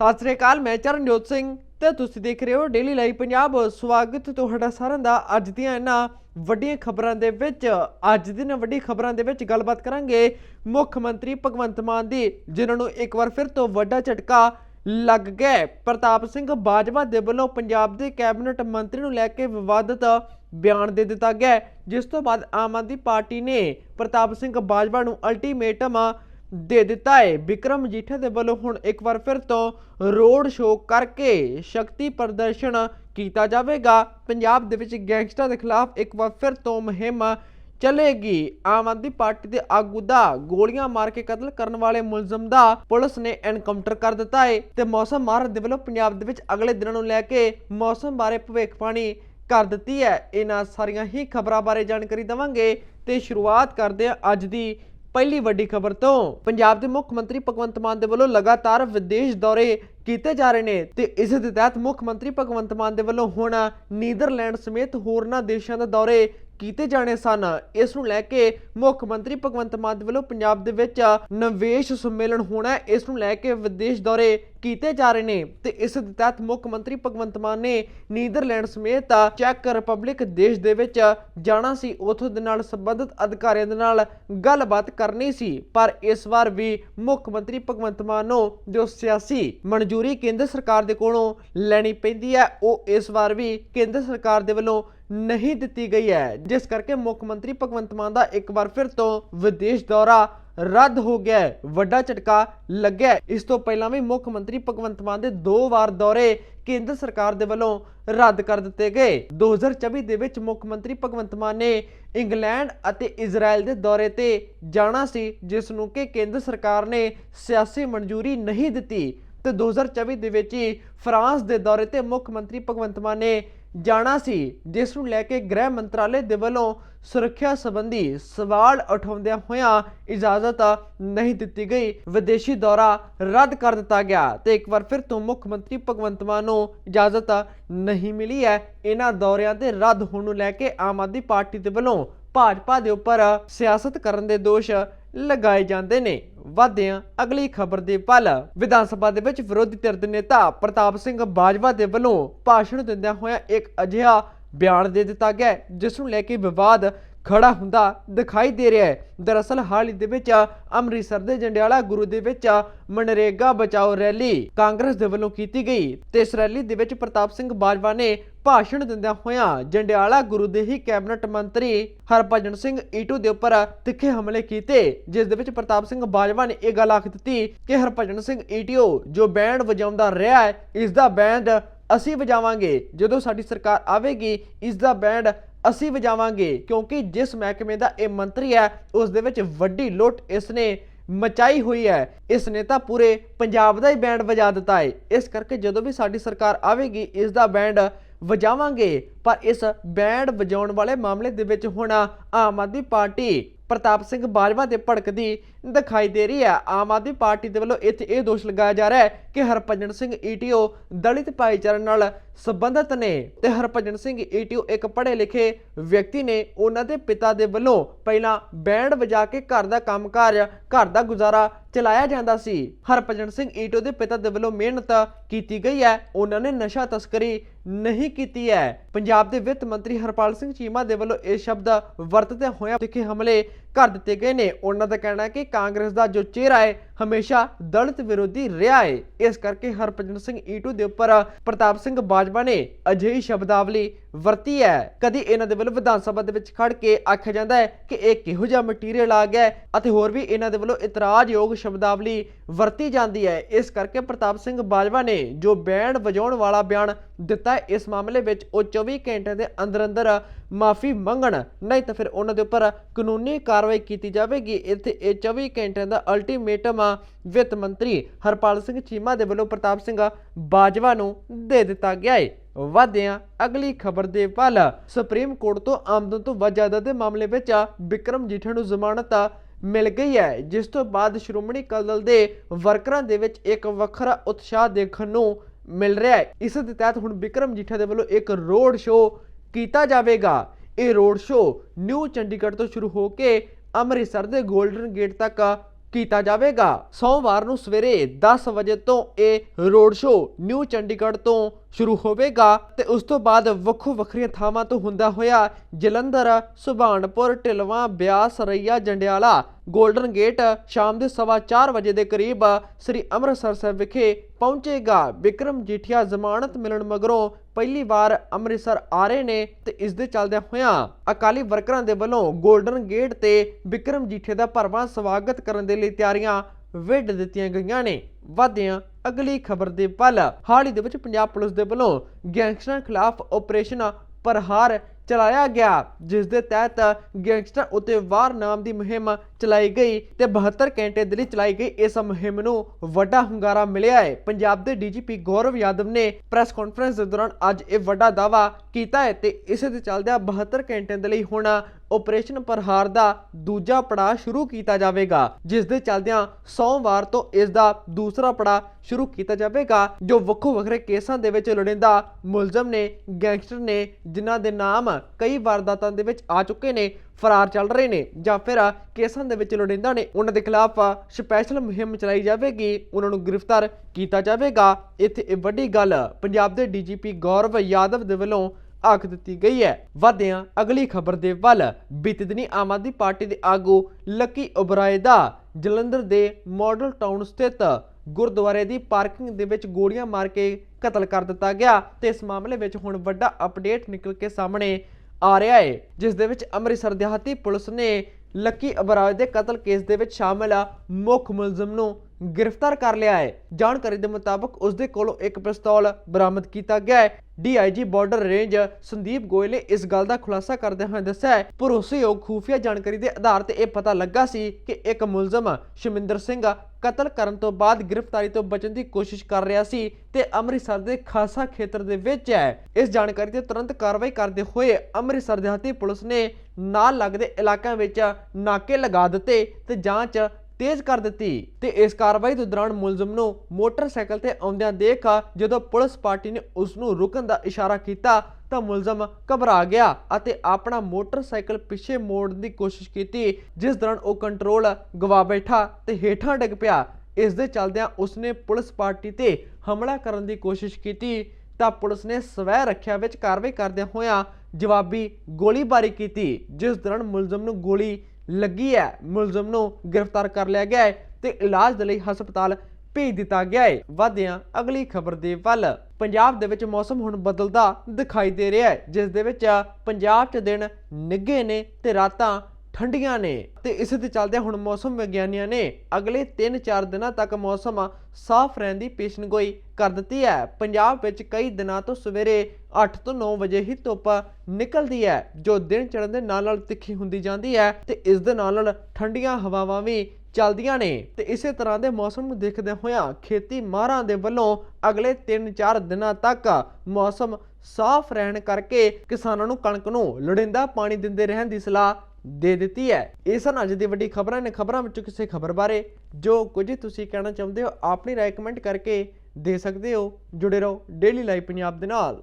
ਸਤਿ ਸ੍ਰੀ ਅਕਾਲ, ਮੈਂ ਚਰਨਜੋਤ ਸਿੰਘ ਤੇ ਤੁਸੀਂ ਦੇਖ ਰਹੇ ਹੋ ਡੇਲੀ ਲਾਈਵ ਪੰਜਾਬ। ਸਵਾਗਤ ਤੁਹਾਡਾ ਸਾਰਿਆਂ ਦਾ ਅੱਜ ਦੀਆਂ ਇਹਨਾਂ ਵੱਡੀਆਂ ਖਬਰਾਂ ਦੇ ਵਿੱਚ। ਅੱਜ ਦੀਆਂ ਵੱਡੀ ਖਬਰਾਂ ਦੇ ਵਿੱਚ ਗੱਲਬਾਤ ਕਰਾਂਗੇ ਮੁੱਖ ਮੰਤਰੀ ਭਗਵੰਤ ਮਾਨ ਦੀ, ਜਿਨ੍ਹਾਂ ਨੂੰ ਇੱਕ ਵਾਰ ਫਿਰ ਤੋਂ ਵੱਡਾ ਝਟਕਾ ਲੱਗ ਗਿਆ ਪ੍ਰਤਾਪ ਸਿੰਘ ਬਾਜਵਾ ਦੇ ਵੱਲੋਂ ਪੰਜਾਬ ਦੇ ਕੈਬਨਿਟ ਮੰਤਰੀ ਨੂੰ ਲੈ ਕੇ ਵਿਵਾਦਤ ਬਿਆਨ ਦੇ ਦਿੱਤਾ ਗਿਆ ਜਿਸ ਤੋਂ ਬਾਅਦ ਆਮ ਆਦਮੀ ਪਾਰਟੀ ਨੇ ਪ੍ਰਤਾਪ ਸਿੰਘ ਬਾਜਵਾ ਨੂੰ ਅਲਟੀਮੇਟਮ ਦੇ ਦਿੱਤਾ ਹੈ ਵਿਕਰਮ ਜੀਠਾ ਦੇ ਵੱਲੋਂ ਹੁਣ ਇੱਕ ਵਾਰ ਫਿਰ ਤੋਂ ਰੋਡ ਸ਼ੋਅ ਕਰਕੇ ਸ਼ਕਤੀ ਪ੍ਰਦਰਸ਼ਨ ਕੀਤਾ ਜਾਵੇਗਾ। ਪੰਜਾਬ ਦੇ ਵਿੱਚ ਗੈਂਗਸਟਰਾਂ ਦੇ ਖਿਲਾਫ ਇੱਕ ਵਾਰ ਫਿਰ ਤੋਂ ਮੁਹਿੰਮ ਚਲੇਗੀ। ਆਮ ਆਦਮੀ ਪਾਰਟੀ ਦੇ ਆਗੂ ਦਾ ਗੋਲੀਆਂ ਮਾਰ ਕੇ ਕਤਲ ਕਰਨ ਵਾਲੇ ਮੁਲਜ਼ਮ ਦਾ ਪੁਲਿਸ ਨੇ ਐਨਕਾਊਂਟਰ ਕਰ ਦਿੱਤਾ ਹੈ ਤੇ ਮੌਸਮ ਮਾਹਰ ਦੇ ਵੱਲੋਂ ਪੰਜਾਬ ਦੇ ਵਿੱਚ ਅਗਲੇ ਦਿਨਾਂ ਨੂੰ ਲੈ ਕੇ ਮੌਸਮ ਬਾਰੇ ਭਵਿੱਖਬਾਣੀ ਕਰ ਦਿੱਤੀ ਹੈ। ਇਹਨਾਂ ਸਾਰੀਆਂ ਹੀ ਖਬਰਾਂ ਬਾਰੇ ਜਾਣਕਾਰੀ ਦਵਾਂਗੇ ਤੇ ਸ਼ੁਰੂਆਤ ਕਰਦੇ ਹਾਂ ਅੱਜ ਦੀ ਪਹਿਲੀ ਵੱਡੀ ਖਬਰ ਤੋਂ, ਪੰਜਾਬ ਦੇ ਮੁੱਖ ਮੰਤਰੀ ਭਗਵੰਤ ਮਾਨ ਦੇ ਵੱਲੋਂ ਲਗਾਤਾਰ ਵਿਦੇਸ਼ ਦੌਰੇ ਕੀਤੇ ਜਾ ਰਹੇ ਨੇ ਤੇ ਇਸ ਦੇ ਤਹਿਤ ਮੁੱਖ ਮੰਤਰੀ ਭਗਵੰਤ ਮਾਨ ਦੇ ਵੱਲੋਂ ਹੁਣ ਨੀਦਰਲੈਂਡ ਸਮੇਤ ਹੋਰਨਾਂ ਦੇਸ਼ਾਂ ਦੇ ਦੌਰੇ ਕੀਤੇ ਜਾਣੇ ਸਨ। ਇਸ ਨੂੰ ਲੈ ਕੇ ਮੁੱਖ ਮੰਤਰੀ ਭਗਵੰਤ ਮਾਨ ਦੇ ਵੱਲੋਂ ਪੰਜਾਬ ਦੇ ਵਿੱਚ ਨਿਵੇਸ਼ ਸੰਮੇਲਨ ਹੋਣਾ ਹੈ। ਇਸ ਨੂੰ ਲੈ ਕੇ ਵਿਦੇਸ਼ ਦੌਰੇ ਕੀਤੇ ਜਾ ਰਹੇ ਨੇ ਤੇ ਇਸ ਦੇ ਤਹਿਤ ਮੁੱਖ ਮੰਤਰੀ ਭਗਵੰਤ ਮਾਨ ਨੇ ਨੀਦਰਲੈਂਡ ਸਮੇਤ ਚੈੱਕ ਰਿਪਬਲਿਕ ਦੇਸ਼ ਦੇ ਵਿੱਚ ਜਾਣਾ ਸੀ। ਉਥੋਂ ਦੇ ਨਾਲ ਸੰਬੰਧਿਤ ਅਧਿਕਾਰੀਆਂ ਦੇ ਨਾਲ ਗੱਲਬਾਤ ਕਰਨੀ ਸੀ। ਪਰ ਇਸ ਵਾਰ ਵੀ ਮੁੱਖ ਮੰਤਰੀ ਭਗਵੰਤ ਮਾਨ ਨੂੰ ਜੋ ਸਿਆਸੀ ਮਨਜ਼ੂਰੀ ਕੇਂਦਰ ਸਰਕਾਰ ਦੇ ਕੋਲੋਂ ਲੈਣੀ ਪੈਂਦੀ ਹੈ, ਉਹ ਇਸ ਵਾਰ ਵੀ ਕੇਂਦਰ ਸਰਕਾਰ ਦੇ ਵੱਲੋਂ ਨਹੀਂ ਦਿੱਤੀ ਗਈ ਹੈ। ਜਿਸ ਕਰਕੇ ਮੁੱਖ ਮੰਤਰੀ ਭਗਵੰਤ ਮਾਨ ਦਾ ਇੱਕ ਵਾਰ ਫਿਰ ਤੋਂ ਵਿਦੇਸ਼ ਦੌਰਾ ਰੱਦ ਹੋ ਗਿਆ ਹੈ। ਵੱਡਾ ਝਟਕਾ ਲੱਗਿਆ ਇਸ ਤੋਂ ਪਹਿਲਾਂ ਵੀ ਮੁੱਖ ਮੰਤਰੀ ਭਗਵੰਤ ਮਾਨ ਦੇ ਦੋ ਵਾਰ ਦੌਰੇ ਕੇਂਦਰ ਸਰਕਾਰ ਦੇ ਵੱਲੋਂ ਰੱਦ ਕਰ ਦਿੱਤੇ ਗਏ। 2024 ਦੇ ਵਿੱਚ ਮੁੱਖ ਮੰਤਰੀ ਭਗਵੰਤ ਮਾਨ ਨੇ ਇੰਗਲੈਂਡ ਅਤੇ ਇਜ਼ਰਾਈਲ ਦੇ ਦੌਰੇ ਤੇ ਜਾਣਾ ਸੀ, ਜਿਸ ਨੂੰ ਕਿ ਕੇਂਦਰ ਸਰਕਾਰ ਨੇ ਸਿਆਸੀ ਮਨਜ਼ੂਰੀ ਨਹੀਂ ਦਿੱਤੀ। ਤੇ 2024 ਦੇ ਵਿੱਚ ਹੀ ਫਰਾਂਸ ਦੇ ਦੌਰੇ ਤੇ ਮੁੱਖ ਮੰਤਰੀ ਭਗਵੰਤ ਮਾਨ ਨੇ ਜਾਣਾ ਸੀ, ਜਿਸ ਨੂੰ ਲੈ ਕੇ ਗ੍ਰਹਿ ਮੰਤਰਾਲੇ ਦੇ ਵੱਲੋਂ ਸੁਰੱਖਿਆ ਸੰਬੰਧੀ ਸਵਾਲ ਉਠਾਉਂਦਿਆਂ ਹੋਇਆਂ ਇਜਾਜ਼ਤ ਨਹੀਂ ਦਿੱਤੀ ਗਈ। ਵਿਦੇਸ਼ੀ ਦੌਰਾ ਰੱਦ ਕਰ ਦਿੱਤਾ ਗਿਆ ਤੇ ਇੱਕ ਵਾਰ ਫਿਰ ਤੋਂ ਮੁੱਖ ਮੰਤਰੀ ਭਗਵੰਤ ਮਾਨ ਨੂੰ ਇਜਾਜ਼ਤ ਨਹੀਂ ਮਿਲੀ ਹੈ। ਇਹਨਾਂ ਦੌਰਿਆਂ ਦੇ ਰੱਦ ਹੋਣ ਨੂੰ ਲੈ ਕੇ ਆਮ ਆਦਮੀ ਪਾਰਟੀ ਦੇ ਵੱਲੋਂ ਭਾਜਪਾ ਦੇ ਉੱਪਰ ਸਿਆਸਤ ਕਰਨ ਦੇ ਦੋਸ਼ ਲਗਾਏ ਜਾਂਦੇ ਨੇ। ਵਧਦੇ ਹਾਂ ਅਗਲੀ ਖਬਰ ਦੇ ਪਲ। ਵਿਧਾਨ ਸਭਾ ਦੇ ਵਿੱਚ ਵਿਰੋਧੀ ਧਿਰ ਦੇ ਨੇਤਾ ਪ੍ਰਤਾਪ ਸਿੰਘ ਬਾਜਵਾ ਦੇ ਵੱਲੋਂ ਭਾਸ਼ਣ ਦਿੰਦਿਆਂ ਹੋਇਆ ਇੱਕ ਅਜਿਹਾ ਬਿਆਨ ਦੇ ਦਿੱਤਾ ਗਿਆ ਜਿਸ ਨੂੰ ਲੈ ਕੇ ਵਿਵਾਦ ਖੜਾ ਹੁੰਦਾ ਦਿਖਾਈ ਦੇ ਰਿਹਾ ਹੈ। ਦਰਅਸਲ ਹਾਲ ਹੀ ਦੇ ਵਿੱਚ ਅੰਮ੍ਰਿਤਸਰ ਦੇ ਜੰਡਿਆਲਾ ਗੁਰੂ ਦੇ ਵਿੱਚ ਮਨਰੇਗਾ ਬਚਾਓ ਰੈਲੀ ਕਾਂਗਰਸ ਦੇ ਵੱਲੋਂ ਕੀਤੀ ਗਈ। ਤੇ ਇਸ ਰੈਲੀ ਦੇ ਵਿੱਚ ਪ੍ਰਤਾਪ ਸਿੰਘ ਬਾਜਵਾ ਨੇ ਭਾਸ਼ਣ ਦਿੰਦਿਆਂ ਹੋਇਆਂ ਜੰਡਿਆਲਾ ਗੁਰੂ ਦੇ ਹੀ ਕੈਬਨਿਟ ਮੰਤਰੀ ਹਰਭਜਨ ਸਿੰਘ ਈਟੂ ਦੇ ਉੱਪਰ ਤਿੱਖੇ ਹਮਲੇ ਕੀਤੇ, ਜਿਸ ਦੇ ਵਿੱਚ ਪ੍ਰਤਾਪ ਸਿੰਘ ਬਾਜਵਾ ਨੇ ਇਹ ਗੱਲ ਆਖ ਦਿੱਤੀ ਕਿ ਹਰਭਜਨ ਸਿੰਘ ਈਟੀਓ ਜੋ ਬੈਂਡ ਵਜਾਉਂਦਾ ਰਿਹਾ ਹੈ, ਇਸ ਦਾ ਬੈਂਡ ਅਸੀਂ ਵਜਾਵਾਂਗੇ। ਜਦੋਂ ਸਾਡੀ ਸਰਕਾਰ ਆਵੇਗੀ, ਇਸ ਦਾ ਬੈਂਡ ਅਸੀਂ ਵਜਾਵਾਂਗੇ, ਕਿਉਂਕਿ ਜਿਸ ਮਹਿਕਮੇ ਦਾ ਇਹ ਮੰਤਰੀ ਹੈ, ਉਸ ਦੇ ਵਿੱਚ ਵੱਡੀ ਲੁੱਟ ਇਸ ਨੇ ਮਚਾਈ ਹੋਈ ਹੈ। ਇਸ ਨੇ ਤਾਂ ਪੂਰੇ ਪੰਜਾਬ ਦਾ ਹੀ ਬੈਂਡ ਵਜਾ ਦਿੱਤਾ ਹੈ ਇਸ ਕਰਕੇ ਜਦੋਂ ਵੀ ਸਾਡੀ ਸਰਕਾਰ ਆਵੇਗੀ, ਇਸ ਦਾ ਬੈਂਡ ਵਜਾਵਾਂਗੇ। ਪਰ ਇਸ ਬੈਂਡ ਵਜਾਉਣ ਵਾਲੇ ਮਾਮਲੇ ਦੇ ਵਿੱਚ ਹੁਣ ਆਮ ਆਦਮੀ ਪਾਰਟੀ ਪ੍ਰਤਾਪ ਸਿੰਘ ਬਾਜਵਾ ਦੇ ਭੜਕਦੀ ਦਿਖਾਈ ਦੇ ਰਹੀ ਹੈ। ਆਮ ਆਦਮੀ ਪਾਰਟੀ ਦੇ ਵੱਲੋਂ ਇੱਥੇ ਇਹ ਦੋਸ਼ ਲਗਾਇਆ ਜਾ ਰਿਹਾ ਹੈ ਕਿ ਹਰਭਜਨ ਸਿੰਘ ਈਟੀਓ ਦਲਿਤ ਭਾਈਚਾਰੇ ਨਾਲ ਸੰਬੰਧਿਤ ਨੇ ਤੇ ਹਰਭਜਨ ਸਿੰਘ ਈਟੀਓ ਇੱਕ ਪੜ੍ਹੇ ਲਿਖੇ ਵਿਅਕਤੀ ਨੇ ਉਹਨਾਂ ਦੇ ਪਿਤਾ ਦੇ ਵੱਲੋਂ ਪਹਿਲਾਂ ਬੈਂਡ ਵਜਾ ਕੇ ਘਰ ਦਾ ਕੰਮਕਾਜ ਘਰ ਦਾ ਗੁਜ਼ਾਰਾ ਚਲਾਇਆ ਜਾਂਦਾ ਸੀ। ਹਰਭਜਨ ਸਿੰਘ ਈਟੋ ਦੇ ਪਿਤਾ ਦੇ ਵੱਲੋਂ ਮਿਹਨਤ ਕੀਤੀ ਗਈ ਹੈ। ਉਹਨਾਂ ਨੇ ਨਸ਼ਾ ਤਸਕਰੀ ਨਹੀਂ ਕੀਤੀ ਹੈ। ਪੰਜਾਬ ਦੇ ਵਿੱਤ ਮੰਤਰੀ ਹਰਪਾਲ ਸਿੰਘ ਚੀਮਾ ਦੇ ਵੱਲੋਂ ਇਹ ਸ਼ਬਦ ਵਰਤਦੇ ਹੋਇਆ ਤਿੱਖੇ ਹਮਲੇ ਕਰ ਦਿੱਤੇ ਗਏ ਨੇ। ਉਹਨਾਂ ਦਾ ਕਹਿਣਾ ਹੈ ਕਿ ਕਾਂਗਰਸ ਦਾ ਜੋ ਚਿਹਰਾ ਹੈ ਹਮੇਸ਼ਾ ਦਲਿਤ ਵਿਰੋਧੀ ਰਿਹਾ ਹੈ ਇਸ ਕਰਕੇ ਹਰਭਜਨ ਸਿੰਘ ਈਟੂ ਦੇ ਉੱਪਰ ਪ੍ਰਤਾਪ ਸਿੰਘ ਬਾਜਵਾ ਨੇ ਅਜਿਹੀ ਸ਼ਬਦਾਵਲੀ ਵਰਤੀ ਹੈ। ਕਦੀ ਇਹਨਾਂ ਦੇ ਵੱਲੋਂ ਵਿਧਾਨ ਸਭਾ ਦੇ ਵਿੱਚ ਖੜ ਕੇ ਆਖਿਆ ਜਾਂਦਾ ਹੈ ਕਿ ਇਹ ਕਿਹੋ ਜਿਹਾ ਮਟੀਰੀਅਲ ਆ ਗਿਆ ਅਤੇ ਹੋਰ ਵੀ ਇਹਨਾਂ ਦੇ ਵੱਲੋਂ ਇਤਰਾਜ਼ਯੋਗ ਸ਼ਬਦਾਵਲੀ ਵਰਤੀ ਜਾਂਦੀ ਹੈ। ਇਸ ਕਰਕੇ ਪ੍ਰਤਾਪ ਸਿੰਘ ਬਾਜਵਾ ਨੇ ਜੋ ਬੈਂਡ ਵਜਾਉਣ ਵਾਲਾ ਬਿਆਨ ਦਿੱਤਾ ਇਸ ਮਾਮਲੇ ਵਿੱਚ ਉਹ 24 ਘੰਟੇ ਦੇ ਅੰਦਰ ਅੰਦਰ ਮਾਫੀ ਮੰਗਣ, ਨਹੀਂ ਤਾਂ ਫਿਰ ਉਹਨਾਂ ਦੇ ਉੱਪਰ ਕਾਨੂੰਨੀ ਕਾਰਵਾਈ ਕੀਤੀ ਜਾਵੇਗੀ। ਇੱਥੇ ਇਹ 24 ਘੰਟਿਆਂ ਦਾ ਅਲਟੀਮੇਟਮ ਵਿੱਤ ਮੰਤਰੀ ਹਰਪਾਲ ਸਿੰਘ ਚੀਮਾ ਦੇ ਵੱਲੋਂ ਪ੍ਰਤਾਪ ਸਿੰਘ ਬਾਜਵਾ ਨੂੰ ਦੇ ਦਿੱਤਾ ਗਿਆ ਹੈ ਵਧਿਆਂ, ਅਗਲੀ ਖਬਰ ਦੇ ਪਲ ਸੁਪਰੀਮ ਕੋਰਟ ਤੋਂ ਆਮਦਨ ਤੋਂ ਵੱਧ ਜ਼ਿਆਦਾ ਦੇ ਮਾਮਲੇ ਵਿੱਚ ਵਿਕਰਮ ਜੀਠਾ ਨੂੰ ਜ਼ਮਾਨਤ ਮਿਲ ਗਈ ਹੈ, ਜਿਸ ਤੋਂ ਬਾਅਦ ਸ਼੍ਰੋਮਣੀ ਅਕਾਲੀ ਦਲ ਦੇ ਵਰਕਰਾਂ ਦੇ ਵਿੱਚ ਇੱਕ ਵੱਖਰਾ ਉਤਸ਼ਾਹ ਦੇਖਣ ਨੂੰ ਮਿਲ ਰਿਹਾ ਹੈ। ਇਸ ਦੇ ਤਹਿਤ ਹੁਣ ਵਿਕਰਮ ਜੀਠਾ ਦੇ ਵੱਲੋਂ ਇੱਕ ਰੋਡ ਸ਼ੋਅ ਕੀਤਾ ਜਾਵੇਗਾ। ਇਹ ਰੋਡ ਸ਼ੋਅ ਨਿਊ ਚੰਡੀਗੜ੍ਹ ਤੋਂ ਸ਼ੁਰੂ ਹੋ ਕੇ ਅੰਮ੍ਰਿਤਸਰ ਦੇ 골ਡਨ ਗੇਟ ਤੱਕ ਕੀਤਾ ਜਾਵੇਗਾ। ਸੋਮਵਾਰ ਨੂੰ ਸਵੇਰੇ 10 ਵਜੇ ਤੋਂ ਇਹ ਰੋਡ ਸ਼ੋਅ ਨਿਊ ਚੰਡੀਗੜ੍ਹ ਤੋਂ ਸ਼ੁਰੂ ਹੋਵੇਗਾ ਤੇ ਉਸ ਤੋਂ ਬਾਅਦ ਵੱਖੋ ਵੱਖਰੀਆਂ ਥਾਵਾਂ ਤੋਂ ਹੁੰਦਾ ਹੋਇਆ ਜਲੰਧਰ, ਸੁਭਾਨਪੁਰ, ਢਿਲਵਾਂ, ਬਿਆਸ, ਰਈਆ, ਜੰਡਿਆਲਾ, ਗੋਲਡਨ ਗੇਟ ਸ਼ਾਮ ਦੇ ਸਵਾ ਚਾਰ ਵਜੇ ਦੇ ਕਰੀਬ ਸ੍ਰੀ ਅੰਮ੍ਰਿਤਸਰ ਸਾਹਿਬ ਵਿਖੇ ਪਹੁੰਚੇਗਾ। ਵਿਕਰਮ ਜੀਠੀਆ ਜ਼ਮਾਨਤ ਮਿਲਣ ਮਗਰੋਂ ਪਹਿਲੀ ਵਾਰ ਅੰਮ੍ਰਿਤਸਰ ਆ ਰਹੇ ਨੇ ਤੇ ਇਸ ਦੇ ਚੱਲਦਿਆਂ ਹੋਇਆਂ ਅਕਾਲੀ ਵਰਕਰਾਂ ਦੇ ਵੱਲੋਂ 골ਡਨ ਗੇਟ ਤੇ ਵਿਕਰਮ ਜੀਠੇ ਦਾ ਭਰਵਾਂ ਸਵਾਗਤ ਕਰਨ ਦੇ ਲਈ ਤਿਆਰੀਆਂ ਵਿੱਢ ਦਿੱਤੀਆਂ ਗਈਆਂ ਨੇ। ਵਾਦਿਆਂ ਅਗਲੀ ਖਬਰ ਦੇ ਪਲ ਹਾਲ ਹੀ ਦੇ ਵਿੱਚ ਪੰਜਾਬ ਪੁਲਿਸ ਦੇ ਵੱਲੋਂ ਗੈਂਗਸਟਰਾਂ ਖਿਲਾਫ ਆਪਰੇਸ਼ਨ ਪ੍ਰਹਾਰ ਚਲਾਇਆ ਗਿਆ ਜਿਸ ਦੇ ਤਹਿਤ ਗੈਂਗਸਟਰ ਉਤੇ ਵਾਰ ਨਾਮ ਦੀ ਮੁਹਿੰਮ ਚਲਾਈ ਗਈ ਤੇ 72 ਘੰਟੇ ਦੇ ਲਈ ਚਲਾਈ ਗਈ। ਇਸ ਮੁਹਿੰਮ ਨੂੰ ਵੱਡਾ ਹੁੰਗਾਰਾ ਮਿਲਿਆ ਹੈ। ਪੰਜਾਬ ਦੇ ਡੀਜੀਪੀ ਗੌਰਵ ਯਾਦਵ ਨੇ ਪ੍ਰੈਸ ਕਾਨਫਰੰਸ ਦੇ ਦੌਰਾਨ ਅੱਜ ਇਹ ਵੱਡਾ ਦਾਵਾ ਕੀਤਾ ਹੈ ਤੇ ਇਸੇ ਦੇ ਚੱਲਦਿਆਂ 72 ਘੰਟਿਆਂ ਦੇ ਲਈ ਹੁਣ ਆਪਰੇਸ਼ਨ ਪ੍ਰਹਾਰ ਦਾ ਦੂਜਾ ਪੜਾਅ ਸ਼ੁਰੂ ਕੀਤਾ ਜਾਵੇਗਾ, ਜਿਸ ਦੇ ਚੱਲਦਿਆਂ ਸੋਮਵਾਰ ਤੋਂ ਇਸ ਦਾ ਦੂਸਰਾ ਪੜਾਅ ਸ਼ੁਰੂ ਕੀਤਾ ਜਾਵੇਗਾ, ਜੋ ਵੱਖੋ ਵੱਖਰੇ ਕੇਸਾਂ ਦੇ ਵਿੱਚ ਲੋੜੀਂਦਾ ਮੁਲਜ਼ਮ ਨੇ, ਗੈਂਗਸਟਰ ਨੇ, ਜਿਨ੍ਹਾਂ ਦੇ ਨਾਮ ਕਈ ਵਾਰਦਾਤਾਂ ਦੇ ਵਿੱਚ ਆ ਚੁੱਕੇ ਨੇ, ਫਰਾਰ ਚੱਲ ਰਹੇ ਨੇ, ਜਾਂ ਫਿਰ ਕੇਸਾਂ ਦੇ ਵਿੱਚ ਲੋੜੀਂਦਾ ਨੇ, ਉਹਨਾਂ ਦੇ ਖਿਲਾਫ ਸਪੈਸ਼ਲ ਮੁਹਿੰਮ ਚਲਾਈ ਜਾਵੇਗੀ, ਉਹਨਾਂ ਨੂੰ ਗ੍ਰਿਫਤਾਰ ਕੀਤਾ ਜਾਵੇਗਾ। ਇੱਥੇ ਇਹ ਵੱਡੀ ਗੱਲ ਪੰਜਾਬ ਦੇ ਡੀਜੀਪੀ ਗੌਰਵ ਯਾਦਵ ਦੇ ਵੱਲੋਂ ਆਖ ਦਿੱਤੀ ਗਈ ਹੈ। ਵਧਿਆਂ, ਅਗਲੀ ਖਬਰ ਦੇ ਵੱਲ ਬੀਤੇ ਦਿਨੀ ਆਮ ਆਦਮੀ ਪਾਰਟੀ ਦੇ ਆਗੂ ਲੱਕੀ ਓਬਰਾਏ ਦਾ ਜਲੰਧਰ ਦੇ ਮਾਡਲ ਟਾਊਨ ਸਥਿਤ ਗੁਰਦੁਆਰੇ ਦੀ ਪਾਰਕਿੰਗ ਦੇ ਵਿੱਚ ਗੋਲੀਆਂ ਮਾਰ ਕੇ ਕਤਲ ਕਰ ਦਿੱਤਾ ਗਿਆ ਤੇ ਇਸ ਮਾਮਲੇ ਵਿੱਚ ਹੁਣ ਵੱਡਾ ਅਪਡੇਟ ਨਿਕਲ ਕੇ ਸਾਹਮਣੇ ਆ ਰਿਹਾ ਹੈ, ਜਿਸ ਦੇ ਵਿੱਚ ਅੰਮ੍ਰਿਤਸਰ ਦਿਹਾਤੀ ਪੁਲਿਸ ਨੇ ਲੱਕੀ ਅਬਰਾਜ ਦੇ ਕਤਲ ਕੇਸ ਦੇ ਵਿੱਚ ਸ਼ਾਮਲ ਮੁੱਖ ਮੁਲਜ਼ਮ ਨੂੰ ਗ੍ਰਿਫਤਾਰ ਕਰ ਲਿਆ ਹੈ। ਜਾਣਕਾਰੀ ਦੇ ਮੁਤਾਬਕ ਉਸ ਦੇ ਕੋਲੋਂ ਇੱਕ ਪਿਸਤੌਲ ਬਰਾਮਦ ਕੀਤਾ ਗਿਆ ਹੈ। DIG border range Sandeep Goyal ਨੇ ਇਸ ਗੱਲ ਦਾ ਖੁਲਾਸਾ ਕਰਦੇ ਹੋਏ ਦੱਸਿਆ ਭਰੋਸੇਯੋਗ ਖੂਫੀਆ ਜਾਣਕਾਰੀ ਦੇ ਆਧਾਰ ਤੇ ਇਹ ਪਤਾ ਲੱਗਾ ਸੀ ਕਿ ਇੱਕ ਮੁਲਜ਼ਮ ਸ਼ਮਿੰਦਰ ਸਿੰਘ ਕਤਲ ਕਰਨ ਤੋਂ ਬਾਅਦ ਗ੍ਰਿਫਤਾਰੀ ਤੋਂ ਬਚਣ ਦੀ ਕੋਸ਼ਿਸ਼ ਕਰ ਰਿਹਾ ਸੀ ਤੇ ਅੰਮ੍ਰਿਤਸਰ ਦੇ ਖਾਸਾ ਖੇਤਰ ਦੇ ਵਿੱਚ ਹੈ। ਇਸ ਜਾਣਕਾਰੀ ਤੇ ਤੁਰੰਤ ਕਾਰਵਾਈ ਕਰਦੇ ਹੋਏ ਅੰਮ੍ਰਿਤਸਰ ਦਿਹਾਤੀ ਪੁਲਿਸ ਨੇ ਨਾਲ ਲੱਗਦੇ ਇਲਾਕਿਆਂ ਵਿੱਚ ਨਾਕੇ ਲਗਾ ਦਿੱਤੇ ਤੇ ਜਾਂਚ ਤੇਜ਼ ਕਰ ਦਿੱਤੀ ਤੇ ਇਸ ਕਾਰਵਾਈ ਦੇ ਦੌਰਾਨ ਮੁਲਜ਼ਮ ਨੂੰ ਮੋਟਰਸਾਈਕਲ ਤੇ ਆਉਂਦਿਆਂ ਦੇਖ ਜਦੋਂ ਪੁਲਿਸ ਪਾਰਟੀ ਨੇ ਉਸ ਨੂੰ ਰੁਕਣ ਦਾ ਇਸ਼ਾਰਾ ਕੀਤਾ, ਤਾਂ ਮੁਲਜ਼ਮ ਘਬਰਾ ਗਿਆ ਅਤੇ ਆਪਣਾ ਮੋਟਰਸਾਈਕਲ ਪਿੱਛੇ ਮੋੜਨ ਦੀ ਕੋਸ਼ਿਸ਼ ਕੀਤੀ, ਜਿਸ ਦੌਰਾਨ ਉਹ ਕੰਟਰੋਲ ਗਵਾ ਬੈਠਾ ਤੇ ਹੇਠਾਂ ਡਿੱਗ ਪਿਆ। ਇਸ ਦੇ ਚੱਲਦਿਆਂ ਉਸਨੇ ਪੁਲਿਸ ਪਾਰਟੀ ਤੇ ਹਮਲਾ ਕਰਨ ਦੀ ਕੋਸ਼ਿਸ਼ ਕੀਤੀ, ਤਾਂ ਪੁਲਿਸ ਨੇ ਸਵੈ ਰੱਖਿਆ ਵਿੱਚ ਕਾਰਵਾਈ ਕਰਦਿਆਂ ਹੋਇਆਂ ਜਵਾਬੀ ਗੋਲੀਬਾਰੀ ਕੀਤੀ, ਜਿਸ ਦੌਰਾਨ ਮੁਲਜ਼ਮ ਨੂੰ ਗੋਲੀ ਲੱਗੀ ਹੈ। ਮੁਲਜ਼ਮ ਨੂੰ ਗ੍ਰਿਫਤਾਰ ਕਰ ਲਿਆ ਗਿਆ ਹੈ ਤੇ ਇਲਾਜ ਦੇ ਲਈ ਹਸਪਤਾਲ ਭੇਜ ਦਿੱਤਾ ਗਿਆ ਹੈ। ਵਾਦਿਆਂ ਅਗਲੀ ਖਬਰ ਦੇ ਵੱਲ। ਪੰਜਾਬ ਦੇ ਵਿੱਚ ਮੌਸਮ ਹੁਣ ਬਦਲਦਾ ਦਿਖਾਈ ਦੇ ਰਿਹਾ ਹੈ, ਜਿਸ ਦੇ ਵਿੱਚ ਪੰਜਾਬ 'ਚ ਦਿਨ ਨਿੱਘੇ ਨੇ ਤੇ ਰਾਤਾਂ ਠੰਡੀਆਂ ਨੇ। ਤੇ ਇਸ ਦੇ ਚੱਲਦਿਆਂ ਹੁਣ ਮੌਸਮ ਵਿਗਿਆਨੀਆਂ ਨੇ ਅਗਲੇ 3-4 ਦਿਨਾਂ ਤੱਕ ਮੌਸਮ ਸਾਫ਼ ਰਹਿਣ ਦੀ ਪੇਸ਼ਨਗੋਈ ਕਰ ਦਿੱਤੀ ਹੈ। ਪੰਜਾਬ ਵਿੱਚ ਕਈ ਦਿਨਾਂ ਤੋਂ ਸਵੇਰੇ 8 ਤੋਂ 9 ਵਜੇ ਹੀ ਧੁੱਪ ਨਿਕਲਦੀ ਹੈ, ਜੋ ਦਿਨ ਚੜ੍ਹਨ ਦੇ ਨਾਲ ਨਾਲ ਤਿੱਖੀ ਹੁੰਦੀ ਜਾਂਦੀ ਹੈ ਤੇ ਇਸ ਦੇ ਨਾਲ ਨਾਲ ਠੰਡੀਆਂ ਹਵਾਵਾਂ ਵੀ ਚੱਲਦੀਆਂ ਨੇ। ਤੇ ਇਸੇ ਤਰ੍ਹਾਂ ਦੇ ਮੌਸਮ ਨੂੰ ਦੇਖਦੇ ਹੋਇਆਂ ਖੇਤੀ ਮਾਹਰਾਂ ਦੇ ਵੱਲੋਂ ਅਗਲੇ 3-4 ਦਿਨਾਂ ਤੱਕ ਮੌਸਮ ਸਾਫ਼ ਰਹਿਣ ਕਰਕੇ ਕਿਸਾਨਾਂ ਨੂੰ ਕਣਕ ਨੂੰ ਲੋੜੀਂਦਾ ਪਾਣੀ ਦਿੰਦੇ ਰਹਿਣ ਦੀ ਸਲਾਹ ਦੇ ਦਿੱਤੀ ਹੈ। ਇਹ ਸਨ ਅੱਜ ਦੀ ਵੱਡੀ ਖਬਰਾਂ। ਨੇ ਖਬਰਾਂ ਵਿੱਚੋਂ ਕਿਸੇ ਖਬਰ ਬਾਰੇ ਜੋ ਕੁਝ ਤੁਸੀਂ ਕਹਿਣਾ ਚਾਹੁੰਦੇ ਹੋ, ਆਪਣੀ ਰਾਏ ਕਮੈਂਟ ਕਰਕੇ ਦੇ ਸਕਦੇ ਹੋ। ਜੁੜੇ ਰਹੋ ਡੇਲੀ ਲਾਈਵ ਪੰਜਾਬ ਦੇ ਨਾਲ।